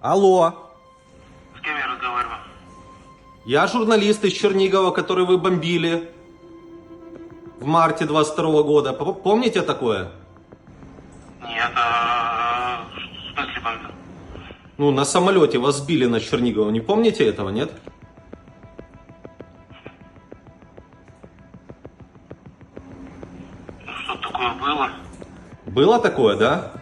Алло, С кем я разговариваю? я журналист из Чернигова, который вы бомбили в марте 22 года. Помните такое? Нет, а... В смысле бомбил? Ну, на самолете вас сбили на Чернигово. Не помните этого, нет? Ну, Что такое было? Было такое, да?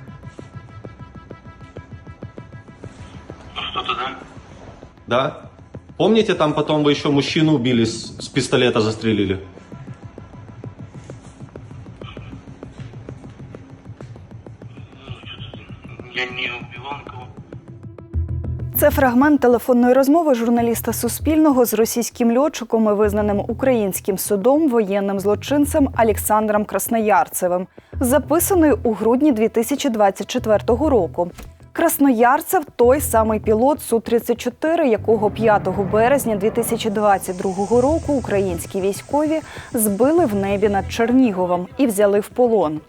Да. Помните, там потом вы еще мужчину убили, с, с пистолета застрелили? Я не убивал никого. Це фрагмент телефонної розмови журналіста Суспільного з російським льотчиком і визнаним українським судом воєнним злочинцем Олександром Красноярцевим, записаної у грудні 2024 року. Красноярцев той самий пілот Су-34, якого 5 березня 2022 року українські військові збили в небі над Черніговом і взяли в полон.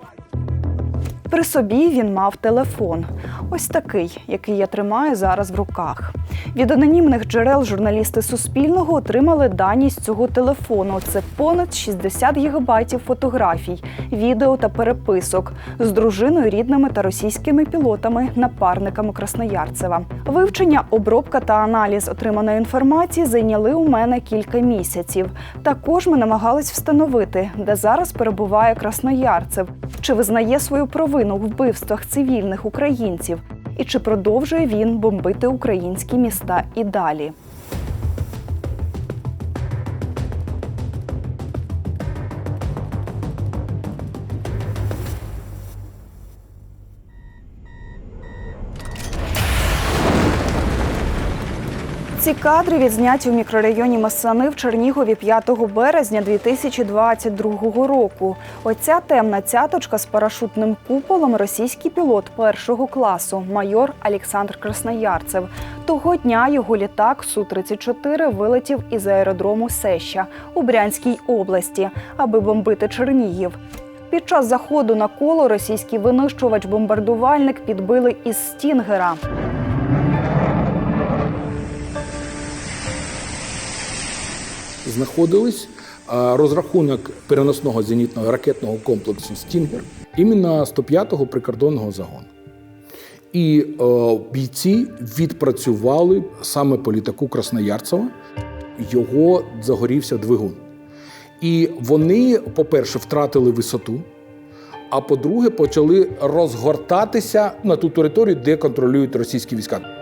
При собі він мав телефон. Ось такий, який я тримаю зараз в руках. Від анонімних джерел журналісти Суспільного отримали дані з цього телефону. Це понад 60 гігабайтів фотографій, відео та переписок з дружиною, рідними та російськими пілотами, напарниками Красноярцева. Вивчення, обробка та аналіз отриманої інформації зайняли у мене кілька місяців. Також ми намагались встановити, де зараз перебуває Красноярцев, чи визнає свою провину в вбивствах цивільних українців, і чи продовжує він бомбити українські міста і далі. Ці кадри відзняті у мікрорайоні Масани в Чернігові 5 березня 2022 року. Оця темна цяточка з парашутним куполом російський пілот першого класу, майор Олександр Красноярцев. Того дня його літак Су-34 вилетів із аеродрому Сеща у Брянській області, аби бомбити Чернігів. Під час заходу на коло російський винищувач-бомбардувальник підбили із Стінгера. Знаходились розрахунок переносного зенітного ракетного комплексу Стінгер іменно 105-го прикордонного загону. І е, бійці відпрацювали саме по літаку Красноярцева, його загорівся двигун. І вони, по-перше, втратили висоту, а по-друге, почали розгортатися на ту територію, де контролюють російські війська.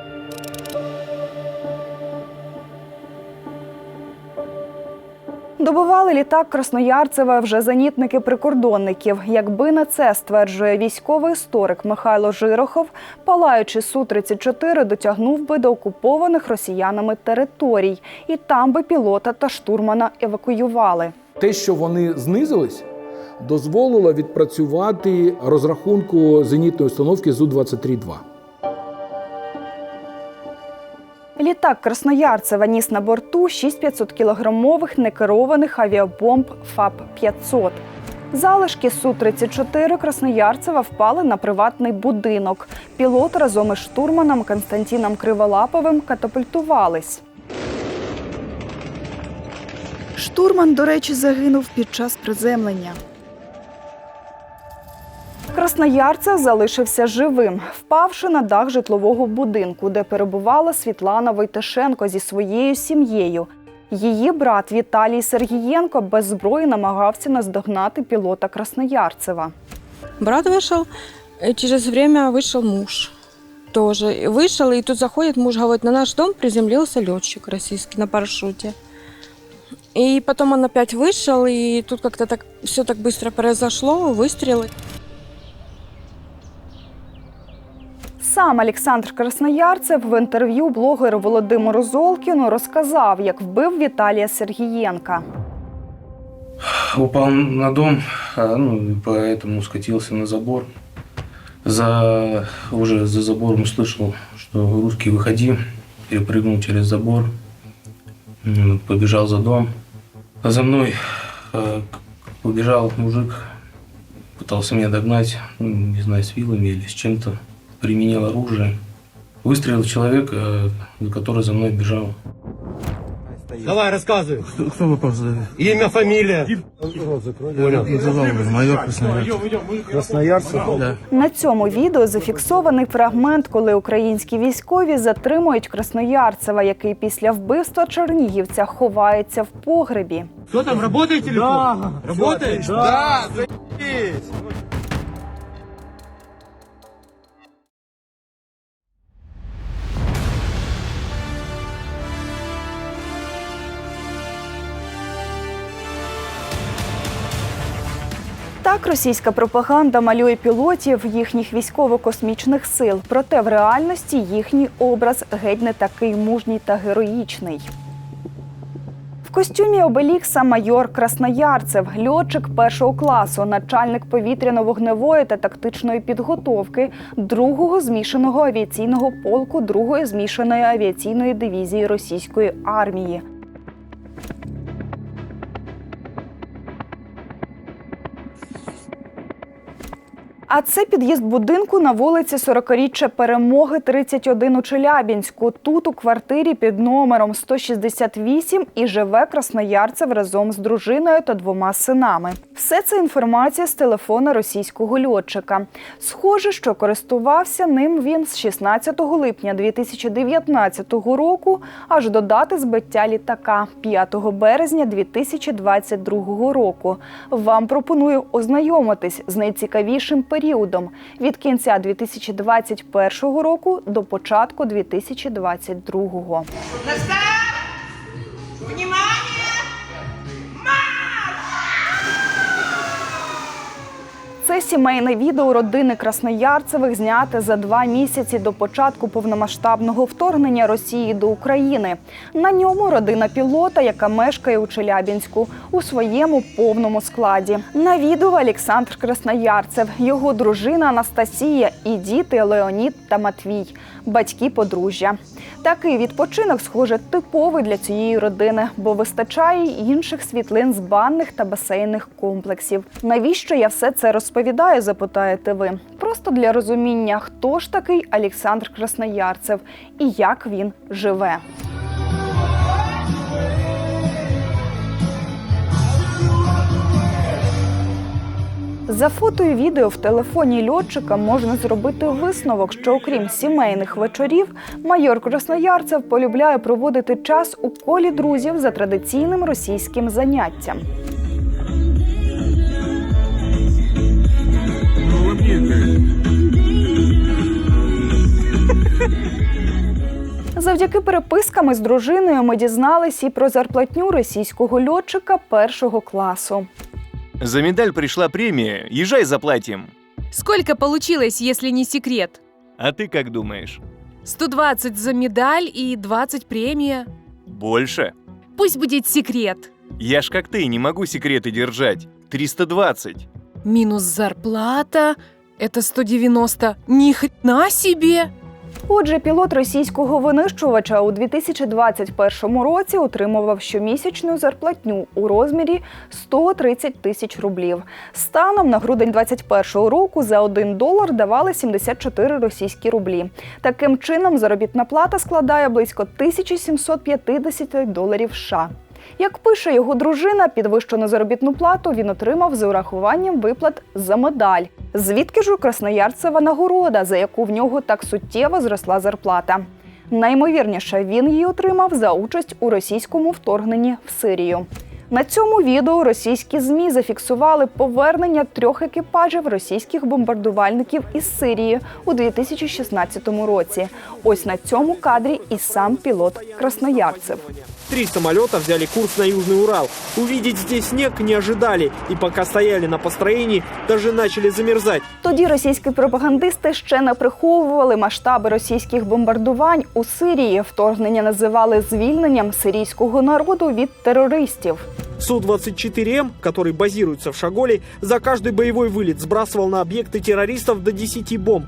Добували літак Красноярцева вже зенітники прикордонників. Якби не це стверджує військовий історик Михайло Жирохов, палаючи Су-34 дотягнув би до окупованих росіянами територій, і там би пілота та штурмана евакуювали. Те, що вони знизились, дозволило відпрацювати розрахунку зенітної установки Зу-23-2. Літак Красноярцева ніс на борту 6 500-кілограмових некерованих авіабомб ФАП-500. Залишки Су-34 Красноярцева впали на приватний будинок. Пілот разом із штурманом Константином Криволаповим катапультувались. Штурман, до речі, загинув під час приземлення. Красноярцев залишився живим, впавши на дах житлового будинку, де перебувала Світлана Войтешенко зі своєю сім'єю. Її брат Віталій Сергієнко без зброї намагався наздогнати пілота Красноярцева. Брат вышел, и через время вышел муж тоже. И Вышел, и тут заходит муж, говорит, на наш дом приземлился летчик российский на парашюте. И потом он опять вышел, и тут как-то так все так быстро произошло, выстрелы. Сам Олександр Красноярцев в інтерв'ю блогеру Володимиру Золкіну розказав, як вбив Віталія Сергієнка. Упал на дом, а, ну, и поэтому скатился на забор. За, уже за забором услышал, что русский выходи, перепрыгнул через забор, м, побежал за дом. А за мной э, побежал мужик, пытался меня догнать, ну, не знаю, с вилами или с чем-то, применил оружие, выстрелил в человека, э, который за мной бежал. Давай, рассказывай. Кто, вопрос Имя, фамилия. Понял. Майор Красноярцев. Красноярцев? Да. На цьому відео зафіксований фрагмент, коли українські військові затримують Красноярцева, який після вбивства чернігівця ховається в погребі. Кто там, работает телефон? Да. Работает? Да. Так російська пропаганда малює пілотів їхніх військово-космічних сил, проте в реальності їхній образ геть не такий мужній та героїчний. В костюмі Обелікса майор Красноярцев, льотчик першого класу, начальник повітряно-вогневої та тактичної підготовки другого змішаного авіаційного полку другої змішаної авіаційної дивізії російської армії. А це під'їзд будинку на вулиці 40-річчя Перемоги 31 у Челябінську. Тут у квартирі під номером 168 і живе Красноярцев разом з дружиною та двома синами. Все це інформація з телефона російського льотчика. Схоже, що користувався ним він з 16 липня 2019 року аж до дати збиття літака 5 березня 2022 року. Вам пропоную ознайомитись з найцікавішим періодом від кінця 2021 року до початку 2022. Це сімейне відео родини Красноярцевих зняте за два місяці до початку повномасштабного вторгнення Росії до України. На ньому родина пілота, яка мешкає у Челябінську, у своєму повному складі. На відео Олександр Красноярцев, його дружина Анастасія і діти Леонід та Матвій, батьки подружжя. Такий відпочинок, схоже, типовий для цієї родини, бо вистачає й інших світлин з банних та басейних комплексів. Навіщо я все це розповідаю? Запитаєте ви. Просто для розуміння, хто ж такий Олександр Красноярцев і як він живе. За фото і відео в телефоні льотчика можна зробити висновок, що окрім сімейних вечорів, майор Красноярцев полюбляє проводити час у колі друзів за традиційним російським заняттям. Завдяки переписками з дружиною ми дізнались і про зарплатню російського льотчика першого класу. За медаль пришла премия, езжай заплатим. Сколько получилось, если не секрет? А ты как думаешь? 120 за медаль и 20 премия. Больше? Пусть будет секрет. Я ж как ты, не могу секреты держать. 320. Минус зарплата – это 190. Ни хрена себе! Отже, пілот російського винищувача у 2021 році отримував щомісячну зарплатню у розмірі 130 тисяч рублів. Станом на грудень 2021 року за 1 долар давали 74 російські рублі. Таким чином, заробітна плата складає близько 1750 доларів США. Як пише його дружина, підвищену заробітну плату він отримав з урахуванням виплат за медаль. Звідки ж у Красноярцева нагорода, за яку в нього так суттєво зросла зарплата? Наймовірніше, він її отримав за участь у російському вторгненні в Сирію. На цьому відео російські змі зафіксували повернення трьох екіпажів російських бомбардувальників із Сирії у 2016 році. Ось на цьому кадрі і сам пілот Красноярцев. Три самолета взяли курс на Южный Урал. Увидеть здесь снег не ожидали. И пока стояли на построении, даже начали замерзать. Тоді російські пропагандисти ще не приховували масштаби російських бомбардувань у Сирії. Вторгнення називали звільненням сирійського народу від терористів. Су-24М, который базируется в Шаголе, за каждый боевой вылет сбрасывал на объекты террористов до 10 бомб.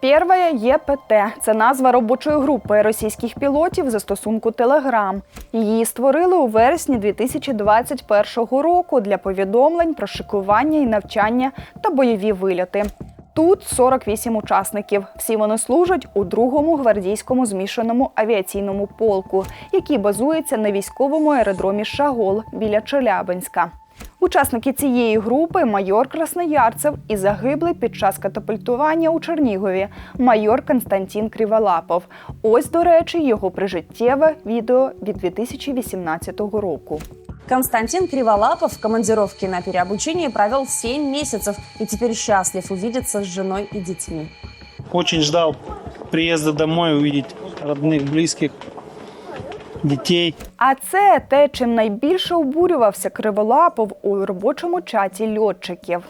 Первая ЄПТ це назва робочої групи російських пілотів застосунку Telegram. Її створили у вересні 2021 року для повідомлень про шикування і навчання та бойові вильоти. Тут 48 учасників. Всі вони служать у другому гвардійському змішаному авіаційному полку, який базується на військовому аеродромі Шагол біля Челябинська. Учасники цієї групи майор Красноярцев і загиблий під час катапультування у Чернігові майор Константин Криволапов. Ось, до речі, його прижиттєве відео від 2018 року. Константин Криволапов в командировке на переобучении провел 7 месяцев и теперь счастлив увидеться с женой и детьми. Очень ждал приезда домой, увидеть родных, близких, детей. А це те, чим найбільше обурювався Криволапов у робочому чаті льотчиків.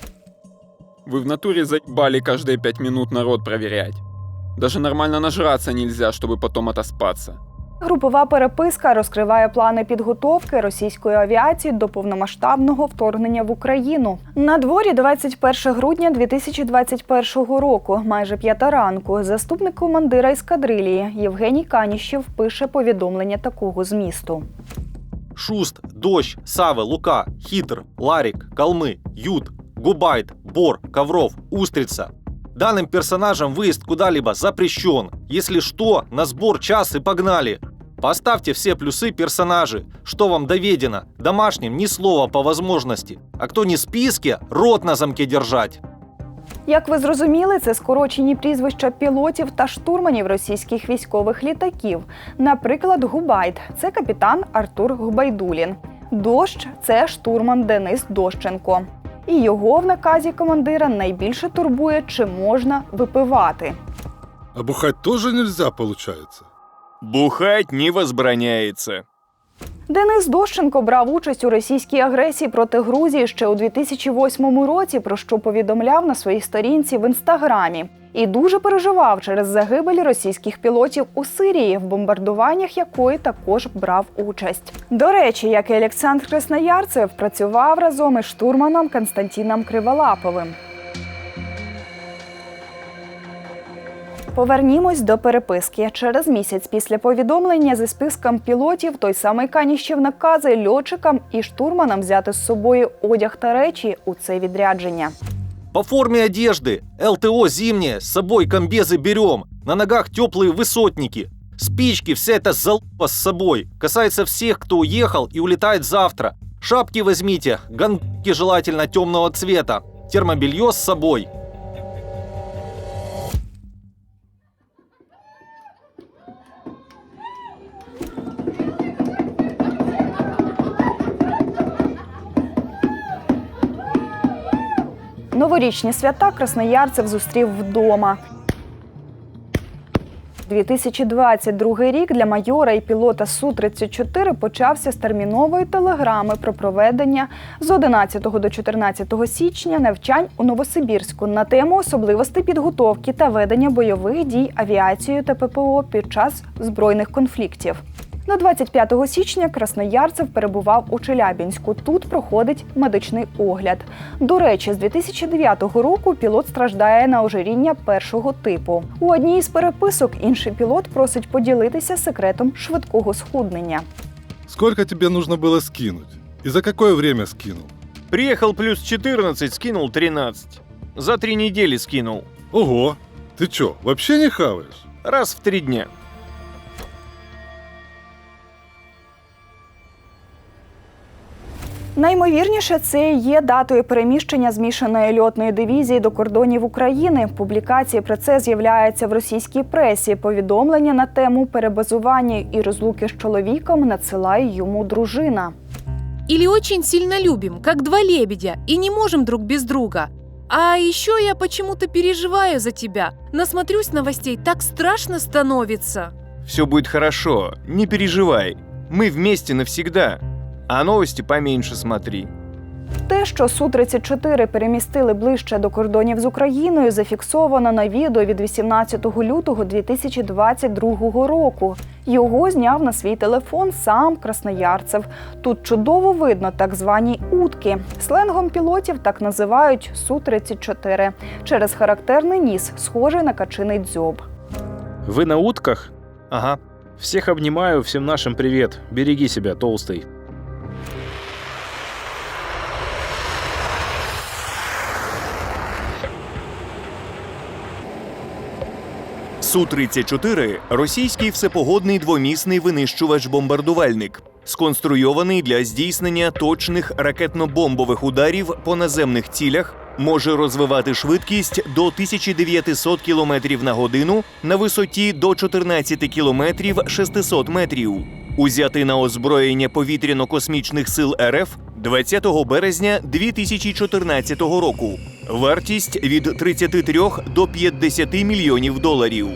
Вы в натуре заебали каждые пять минут народ проверять. Даже нормально нажраться нельзя, чтобы потом отоспаться. Групова переписка розкриває плани підготовки російської авіації до повномасштабного вторгнення в Україну. На дворі 21 грудня 2021 року, майже п'ята ранку, заступник командира ескадрилії Євгеній Каніщев пише повідомлення такого змісту. Шуст, Дождь, Савы, Лука, Хитр, Ларик, Калмы, Ют, Губайт, Бор, Ковров, Устрица. Данным персонажам выезд куда-либо запрещен. Если что, на сбор час и погнали. Поставьте все плюсы персонажи. Что вам доведено? Домашним ни слова по возможности. А кто не в списке, рот на замке держать. Як ви зрозуміли, це скорочені прізвища пілотів та штурманів російських військових літаків. Наприклад, Губайт це капітан Артур Губайдулін. Дощ це штурман Денис Дощенко. І його в наказі командира найбільше турбує, чи можна випивати. А бухать тоже нельзя, получается? Бухать не возбраняется. Денис Дощенко брав участь у російській агресії проти Грузії ще у 2008 році, про що повідомляв на своїй сторінці в інстаграмі. І дуже переживав через загибель російських пілотів у Сирії, в бомбардуваннях якої також брав участь. До речі, як і Олександр Красноярцев працював разом із штурманом Константином Криволаповим. Повернімось до переписки. Через місяць після повідомлення зі списком пілотів той самий Каніщев наказує льотчикам і штурманам взяти з собою одяг та речі у це відрядження. По форме одежды. ЛТО зимнее, с собой комбезы берем. На ногах теплые высотники. Спички, вся эта залупа с собой. Касается всех, кто уехал и улетает завтра. Шапки возьмите, ганки желательно темного цвета. Термобелье с собой. Новорічні свята Красноярцев зустрів вдома. 2022 рік для майора і пілота Су-34 почався з термінової телеграми про проведення з 11 до 14 січня навчань у Новосибірську на тему особливостей підготовки та ведення бойових дій авіацією та ППО під час збройних конфліктів. На 25 січня Красноярцев перебував у Челябінську. Тут проходить медичний огляд. До речі, з 2009 року пілот страждає на ожиріння першого типу. У одній із переписок інший пілот просить поділитися секретом швидкого схуднення. Сколько тебе нужно было скинуть? И за какое время скинул? Приехал плюс 14, скинул 13. За три недели скинул. Ого! Ты чё, вообще не хаваешь? Раз в три дня. Наймовірніше, це і є датою переміщення змішаної льотної дивізії до кордонів України. Публікації про це з'являються в російській пресі. Повідомлення на тему перебазування і розлуки з чоловіком надсилає йому дружина. Или очень сильно любим, как два лебедя, и не можем друг без друга. А еще я почему-то переживаю за тебя. Насмотрюсь новостей, так страшно становится. Все будет хорошо, не переживай. Мы вместе навсегда. А новости поменьше смотри. Те, що Су-34 перемістили ближче до кордонів з Україною, зафіксовано на відео від 18 лютого 2022 року. Його зняв на свій телефон сам Красноярцев. Тут чудово видно так звані утки. Сленгом пілотів так називають Су-34 через характерний ніс, схожий на качиний дзьоб. Вы на утках? Ага. Всех обнимаю, всем нашим привет. Береги себя, толстый. Су-34 – російський всепогодний двомісний винищувач-бомбардувальник, сконструйований для здійснення точних ракетно-бомбових ударів по наземних цілях, може розвивати швидкість до 1900 км на годину на висоті до 14 км 600 метрів. Узятий на озброєння повітряно-космічних сил РФ 20 березня 2014 року. Вартість від 33 до 50 мільйонів доларів.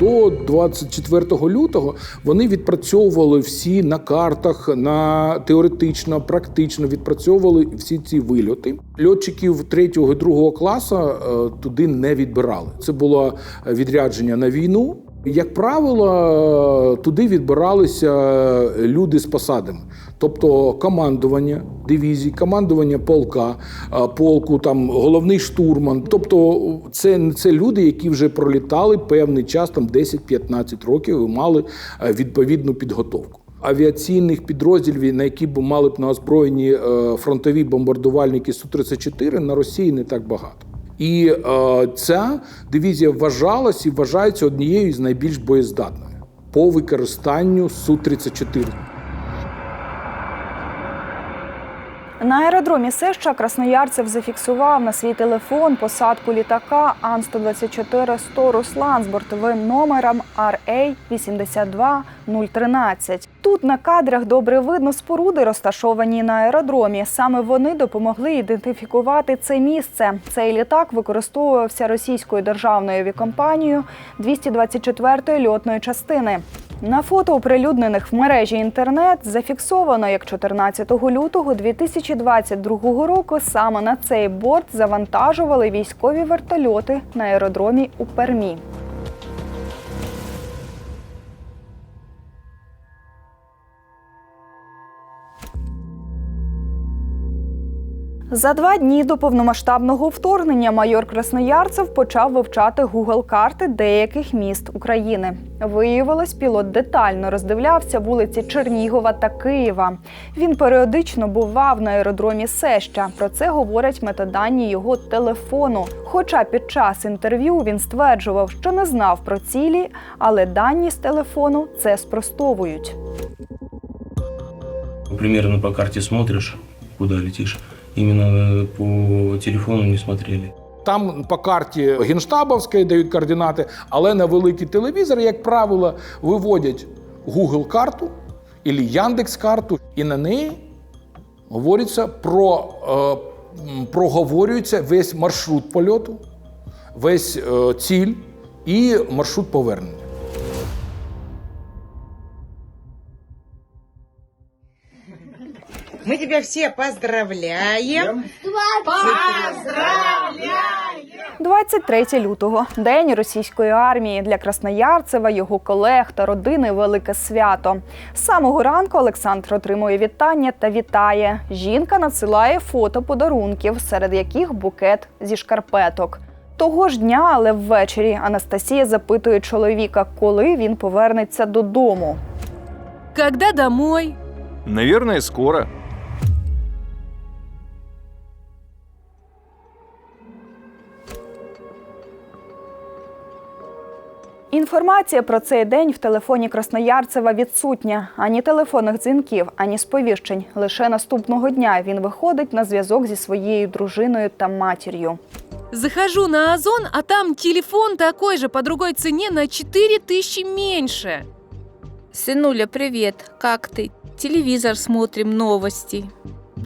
До 24 лютого вони відпрацьовували всі на картах, на теоретично, практично відпрацьовували всі ці вильоти. Льотчиків 3 і 2 класу е, туди не відбирали. Це було відрядження на війну. Як правило, туди відбиралися люди з посадами, тобто командування дивізій, командування полка, полку, там головний штурман. Тобто, це, це люди, які вже пролітали певний час, там 10-15 років, і мали е, відповідну підготовку. Авіаційних підрозділів, на які б мали б на озброєні е, фронтові бомбардувальники Су-34, на Росії не так багато. І е, ця дивізія вважалась і вважається однією з найбільш боєздатною по використанню Су-34. На аеродромі Сеща Красноярцев зафіксував на свій телефон посадку літака Ан-124-100 Руслан з бортовим номером RA-82013. Тут на кадрах добре видно споруди, розташовані на аеродромі. Саме вони допомогли ідентифікувати це місце. Цей літак використовувався російською державною авіакомпанією 224-ї льотної частини. На фото, оприлюднених в мережі інтернет, зафіксовано, як 14 лютого 2022 року саме на цей борт завантажували військові вертольоти на аеродромі у Пермі. За два дні до повномасштабного вторгнення майор Красноярцев почав вивчати Google карти деяких міст України. Виявилось, пілот детально роздивлявся вулиці Чернігова та Києва. Він періодично бував на аеродромі Сеща. Про це говорять метадані його телефону. Хоча під час інтерв'ю він стверджував, що не знав про цілі, але дані з телефону це спростовують. Примерно по карте смотришь, куда летишь. Именно э, по телефону не смотрели. Там по карті генштабовської дають координати, але на великий телевізор, як правило, виводять Google карту або Яндекс карту, і на неї говориться про е, проговорюється весь маршрут польоту, весь е, ціль і маршрут повернення. Мы тебя все поздравляем. 23 лютого день російської армії для Красноярцева, його колег та родини велике свято. З самого ранку Олександр отримує вітання та вітає. Жінка надсилає фото подарунків, серед яких букет зі шкарпеток. Того ж дня, але ввечері, Анастасія запитує чоловіка, коли він повернеться додому. Когда домой? Наверное, скоро. Інформація про цей день в телефоні Красноярцева відсутня. Ані телефонних дзвінків, ані сповіщень. Лише наступного дня він виходить на зв'язок зі своєю дружиною та матір'ю. Захожу на Озон, а там телефон такой же по другой цене на 4 тысячи меньше. Сынуля, привет, как ты? Телевизор смотрим, новости.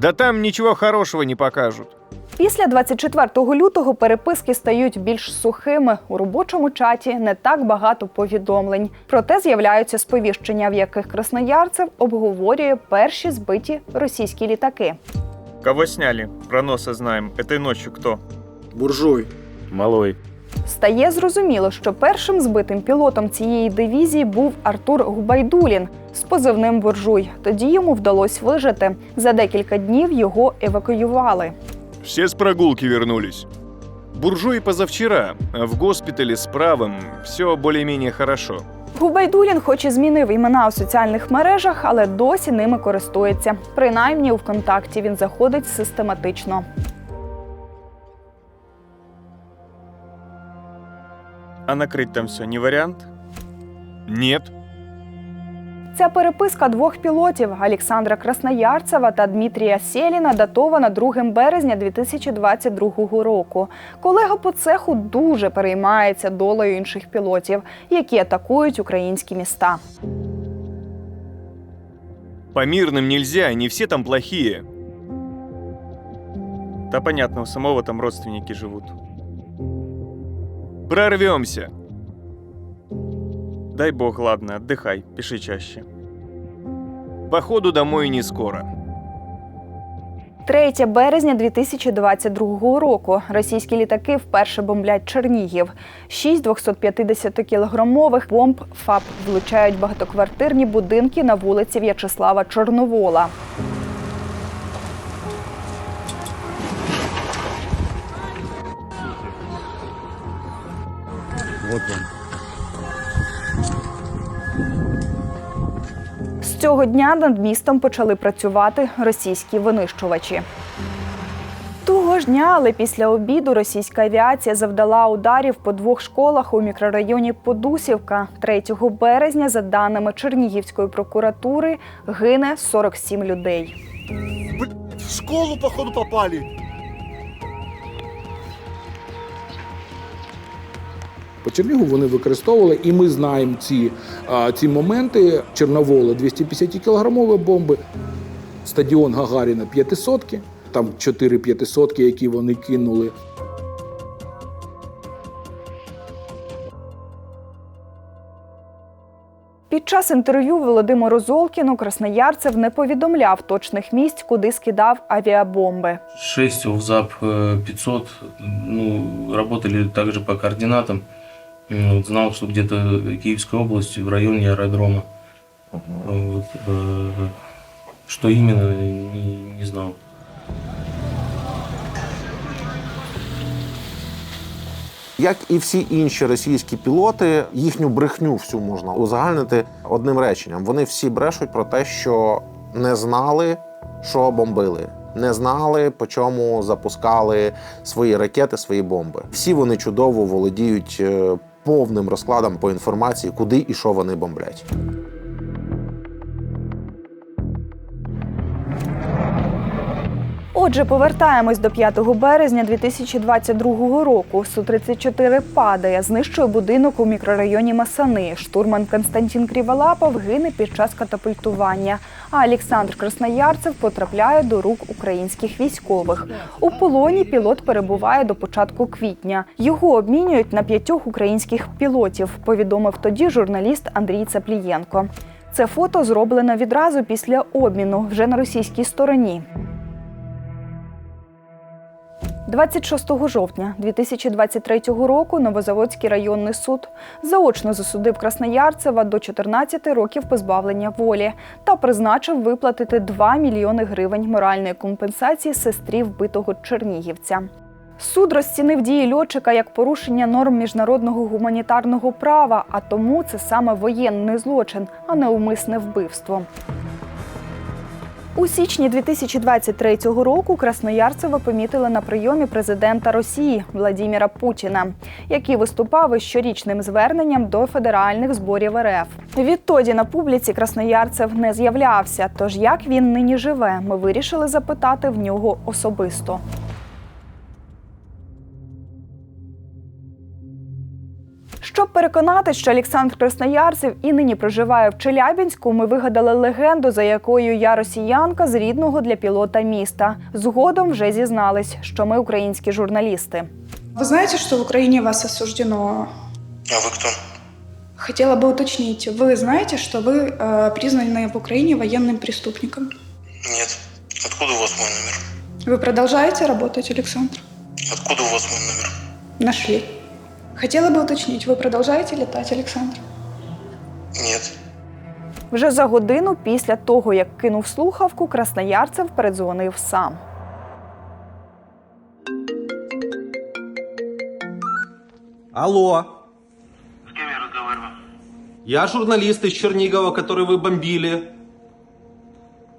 Да там ничего хорошего не покажут. Після 24 лютого переписки стають більш сухими. У робочому чаті не так багато повідомлень. Проте з'являються сповіщення, в яких красноярцев обговорює перші збиті російські літаки. Кого сняли? Про носа знаем. Этой ночью кто? Буржуй. Малой. Стає зрозуміло, що першим збитим пілотом цієї дивізії був Артур Губайдулін з позивним буржуй. Тоді йому вдалося вижити. За декілька днів його евакуювали. Все с прогулки вернулись. Буржуи позавчера, а в госпитале с правым все более-менее хорошо. Губайдулін, хоч і змінив імена у соціальних мережах, але досі ними користується. Принаймні у ВКонтакті він заходить систематично. А накрыть там все не вариант? Нет. Ця переписка двох пілотів Олександра Красноярцева та Дмитрія Сєліна датована 2 березня 2022 року. Колега по цеху дуже переймається долею інших пілотів, які атакують українські міста. По мирным нельзя, не все там плохие. Да понятно, у самого там родственники живут. Прорвемся. Дай бог, ладно, отдыхай, пиши чаще. Походу домой не скоро. 3 березня 2022 року російські літаки вперше бомблять Чернігів. Шість 250-кілограмових бомб ФАП влучають багатоквартирні будинки на вулиці В'ячеслава Чорновола. Цього дня над містом почали працювати російські винищувачі. Того ж дня, але після обіду російська авіація завдала ударів по двох школах у мікрорайоні Подусівка. 3 березня, за даними Чернігівської прокуратури, гине 47 людей. В школу, походу, попали. По Чернігу вони використовували, і ми знаємо ці, ці моменти. Чорновола 250 кілограмові бомби, стадіон Гагаріна 500 там 4 500 які вони кинули. Під час інтерв'ю Володимиру Золкіну Красноярцев не повідомляв точних місць, куди скидав авіабомби. 6 ОВЗАП э, 500, ну, работали также по координатам. Вот знал, что где-то в Киевской области, в районе аэродрома. Вот, э, что именно, не, не знал. Як і всі інші російські пілоти, їхню брехню всю можна узагальнити одним реченням. Вони всі брешуть про те, що не знали, що бомбили, не знали, по чому запускали свої ракети, свої бомби. Всі вони чудово володіють е, повним розкладом по інформації, куди і що вони бомблять. Отже, повертаємось до 5 березня 2022 року. Су-34 падає, знищує будинок у мікрорайоні Масани. Штурман Константин Кріволапов гине під час катапультування. А Олександр Красноярцев потрапляє до рук українських військових. У полоні пілот перебуває до початку квітня. Його обмінюють на п'ятьох українських пілотів. Повідомив тоді журналіст Андрій Цаплієнко. Це фото зроблено відразу після обміну вже на російській стороні. 26 жовтня 2023 року Новозаводський районний суд заочно засудив Красноярцева до 14 років позбавлення волі та призначив виплатити 2 мільйони гривень моральної компенсації сестрі вбитого чернігівця. Суд розцінив дії льотчика як порушення норм міжнародного гуманітарного права, а тому це саме воєнний злочин, а не умисне вбивство. У січні 2023 року Красноярцева помітили на прийомі президента Росії Владіміра Путіна, який виступав із щорічним зверненням до федеральних зборів РФ. Відтоді на публіці Красноярцев не з'являвся. Тож як він нині живе, ми вирішили запитати в нього особисто. Щоб переконати, що Олександр Красноярцев і нині проживає в Челябінську, ми вигадали легенду, за якою я росіянка з рідного для пілота міста. Згодом вже зізнались, що ми українські журналісти. Вы знаете, что в Украине вас осуждено? А вы кто? Хотела бы уточнить, вы знаете, что вы э, признаны в Украине военным преступником? Нет. Откуда у вас мой номер? Вы продолжаете работать, Александр? Откуда у вас мой номер? Нашли. Хотела бы уточнить, вы продолжаете летать, Александр? Нет. Вже за годину після того, як кинув слухавку, Красноярцев передзвонив сам. Алло. С кем я разговариваю? Я журналист из Чернигова, который вы бомбили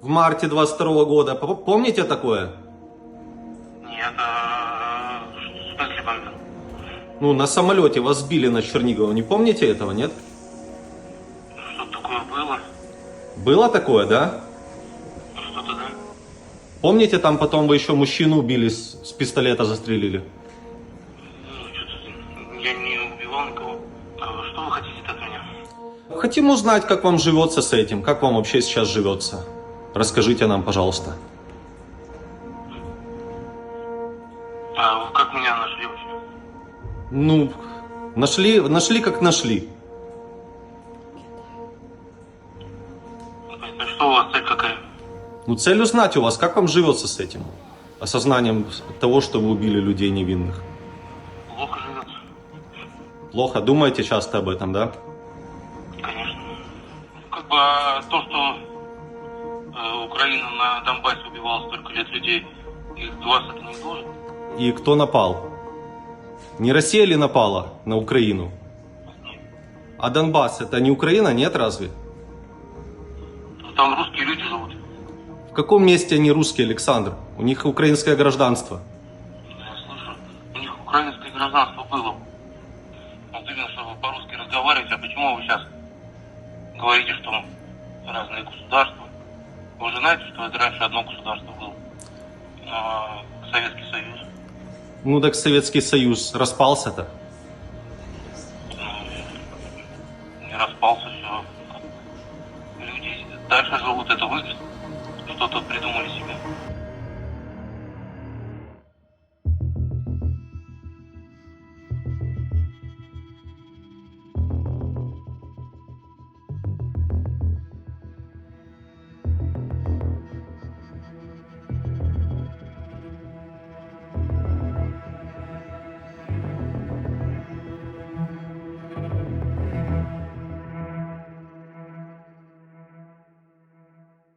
в марте 22 года. П- Помните такое? Нет, а... Ну, на самолете вас сбили на Чернигово. Не помните этого, нет? Что такое было? Было такое, да? Что-то да? Помните, там потом вы еще мужчину убили, с, с пистолета застрелили? Я не убивал никого. А Что вы хотите от меня? Хотим узнать, как вам живется с этим, как вам вообще сейчас живется. Расскажите нам, пожалуйста. А как меня нашли вообще? Ну, нашли, нашли как нашли. А Что у вас цель какая? Ну, цель узнать у вас, как вам живется с этим. Осознанием того, что вы убили людей невинных. Плохо живется? Плохо думаете часто об этом, да? Конечно. Как бы а то, что э, Украина на Донбассе убивала столько лет людей, их вас это не должен? И кто напал? Не Россия ли напала на Украину? А Донбасс это не Украина, нет разве? Там русские люди живут. В каком месте они русские, Александр? У них украинское гражданство. Я слышу, у них украинское гражданство было. Вот именно, что вы по-русски разговариваете, а почему вы сейчас говорите, что разные государства? Вы же знаете, что это раньше одно государство было? А, Советский Союз. Ну так Советский Союз распался-то.